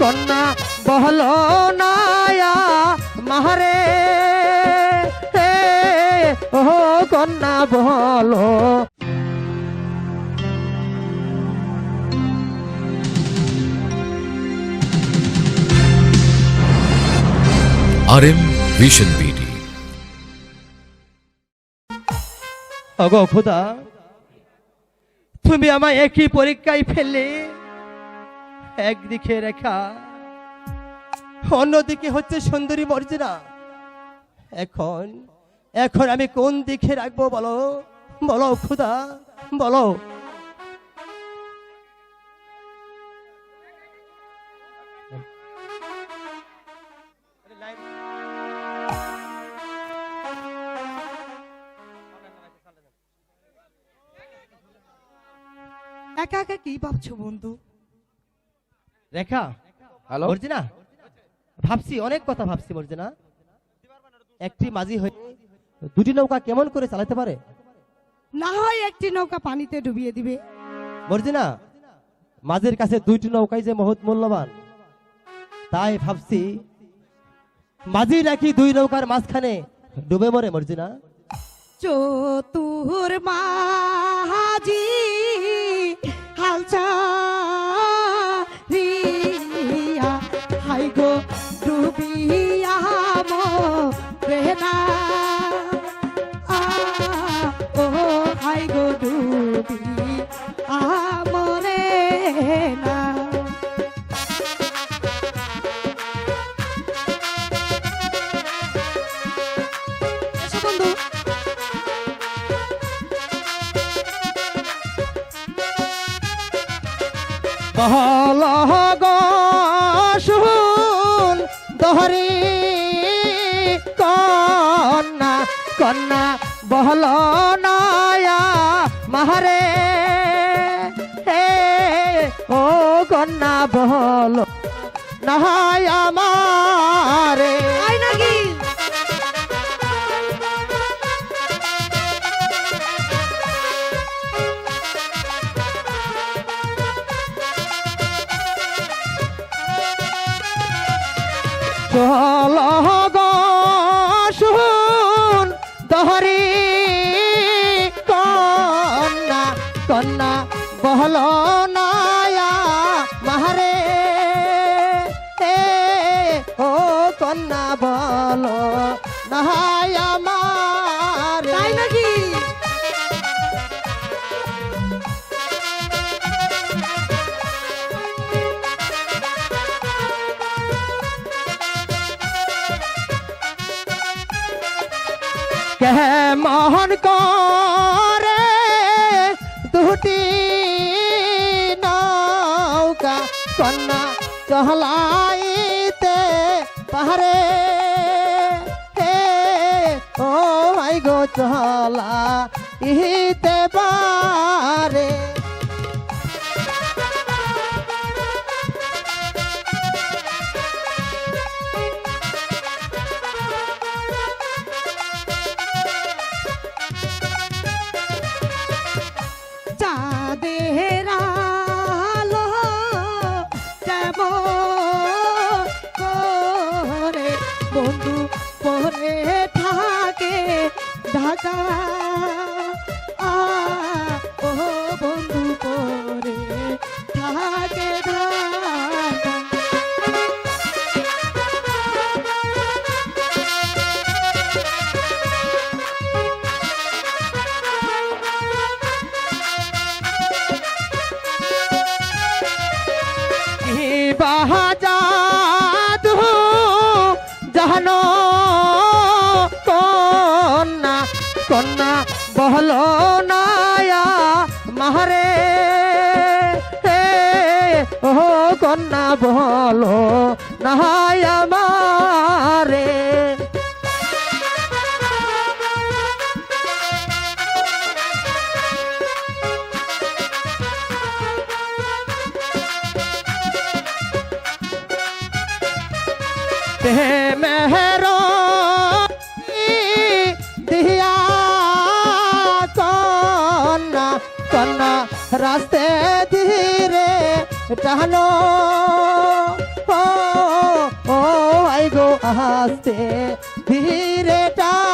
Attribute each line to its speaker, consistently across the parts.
Speaker 1: কন্যা বহল নায়া মাহারে। হে ও কন্যা বহল।
Speaker 2: আর এম ভিশন বিডি
Speaker 1: অগো খোদা তুমি আমায় একই পরীক্ষায় ফেললে। একদিকে রেখা, অন্যদিকে হচ্ছে সুন্দরী মর্জিনা। এখন এখন আমি কোন দিকে রাখব বলো? বলো খুদা বলো।
Speaker 3: একা একা কি ভাবছ বন্ধু?
Speaker 1: রেখা
Speaker 4: হ্যালো?
Speaker 1: মর্জিনা ভাবছি অনেক কথা ভাবছি মর্জিনা। একটি মাঝি হয়ে দুটি নৌকা কেমন করে চালাতে পারে?
Speaker 3: না হয় একটি নৌকা পানিতে ডুবিয়ে দিবে।
Speaker 1: মর্জিনা মাঝের কাছে দুইটি নৌকাই যে মহৎ মূল্যবান। তাই ভাবছি মাঝি নাকি দুই নৌকার মাঝখানে ডুবে মরে মর্জিনা?
Speaker 3: চতুর মাঝি
Speaker 1: বহল গুন দহরি কন্যা কন্যা বহল নয়া মাহারে। হে, ও কন্যা বহল নহায় আমারে
Speaker 3: নাকি
Speaker 1: চল গুন দহরি কন্যা কন্যা বহল কেমন করে দুটি নৌকা কন্যা চহলাইতে হে ও ভাই গো চহলা ইহিতে পারে
Speaker 3: বন্ধু পরে থাকে ঢাকা
Speaker 1: বহল নায়া মাহারে হে ও কন্যা বহল নাহায়া মারে ते मेहरो রাস্তে ধীরে টানো।
Speaker 3: ও আই গো আস্তে ধীরে টানো।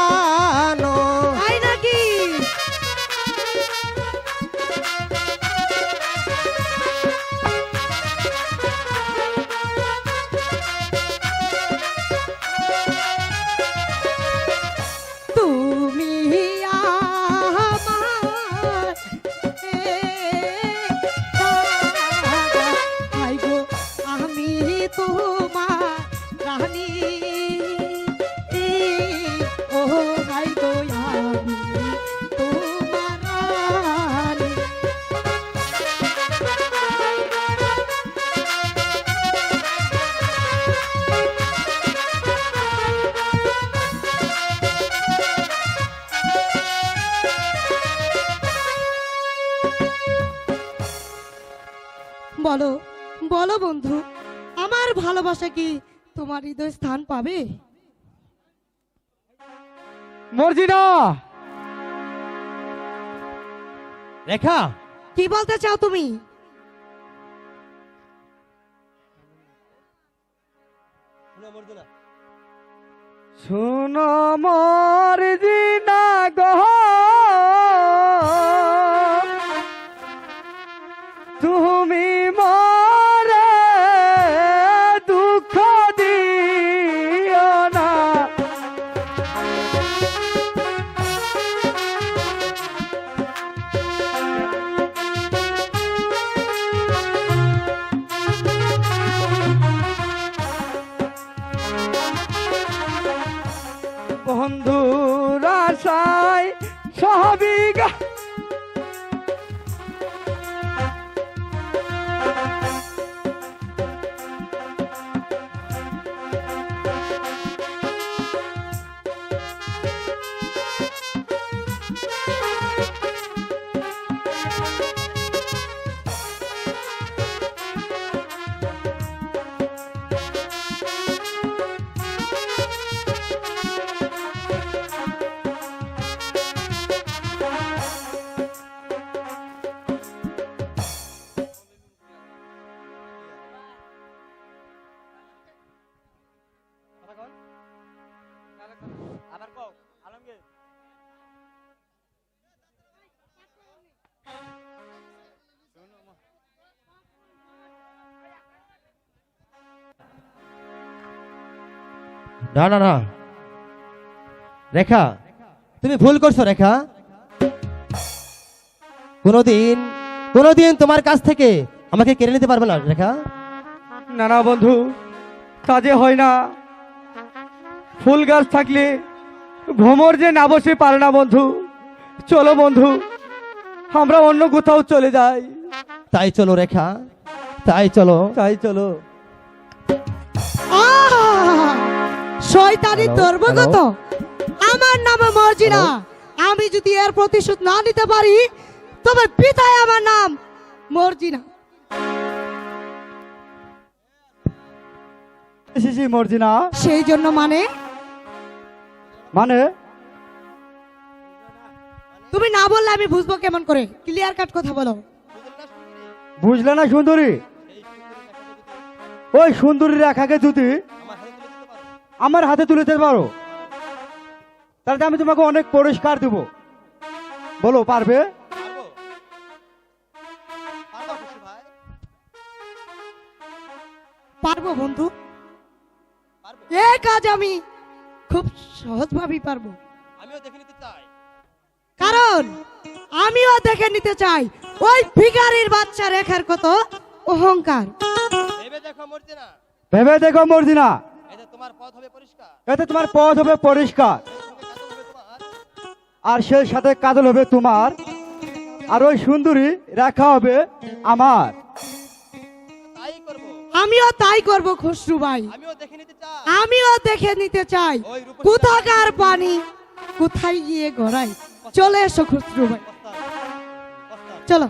Speaker 3: কি তোমার হৃদয় স্থান পাবে?
Speaker 4: মর্জিনা!
Speaker 1: রেখা!
Speaker 3: কি বলতে চাও তুমি?
Speaker 4: শুনো মর্জিনা! না
Speaker 1: না না। রেখা তুমি ভুল করছ রেখা। কোনোদিন কোনোদিন তোমার কাছ থেকে আমাকে কেড়ে নিতে পারবে না রেখা।
Speaker 4: না না বন্ধু কাজে হয় না। ফুল গাছ থাকলে ভ্রমর যে না বসে পারে না বন্ধু। চলো বন্ধু আমরা অন্য কোথাও চলে যাই।
Speaker 1: তাই চলো রেখা তাই চলো।
Speaker 4: তাই চলো।
Speaker 3: শয়তানি
Speaker 1: হ্যালো,
Speaker 3: ধর্মগত। আমার নামে মর্জিনা। আমি যদি এর প্রতিশোধ না নিতে পারি তবে পিতায় আমার নাম মর্জিনা।
Speaker 4: শিশি মর্জিনা?
Speaker 3: সেই জন্য মানে?
Speaker 4: মানে?
Speaker 3: তুমি না বললে আমি বুঝব কেমন করে? ক্লিয়ার কাট কথা বলো।
Speaker 4: বুঝলে না সুন্দরী? ওই সুন্দরী রেখাকে যদি আমার হাতে তুলে দিতে পারো। তাহলে আমি তোমাকে অনেক পুরস্কার দেব। বলো পারবে?
Speaker 3: পারব বন্ধু। এ কাজ আমি খুব সহজভাবেই পারব।
Speaker 1: আমিও দেখে নিতে চাই।
Speaker 3: কারণ আমিও দেখে নিতে চাই। ওই ভিখারির বাচ্চা রেখার কত অহংকার।
Speaker 1: ভেবে দেখো মর্জিনা।
Speaker 4: ভেবে দেখো মর্জিনা।
Speaker 1: এতে তোমার পথ হবে পরিষ্কার।
Speaker 4: এতে তোমার পথ হবে পরিষ্কার। আর সেই সাথে কাজল হবে তোমার। আর ওই সুন্দরী রেখা হবে আমার।
Speaker 3: আমিও তাই করব খুশরু ভাই।
Speaker 1: আমিও দেখে নিতে চাই।
Speaker 3: আমিও দেখে নিতে চাই।
Speaker 1: ওই রূপসী
Speaker 3: কোথাকার পানি? কোথায় গিয়ে গড়াই? চলে এসো খুশরু ভাই। চলো।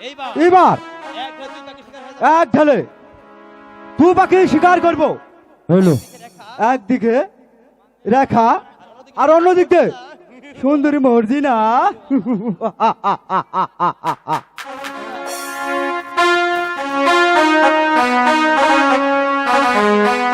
Speaker 1: এইবার।
Speaker 4: এবার
Speaker 1: এক
Speaker 4: ঢালে। তু পাখি শিকার করব হইল একদিকে রেখা আর অন্যদিকে সুন্দরী মর্জিনা Thank you.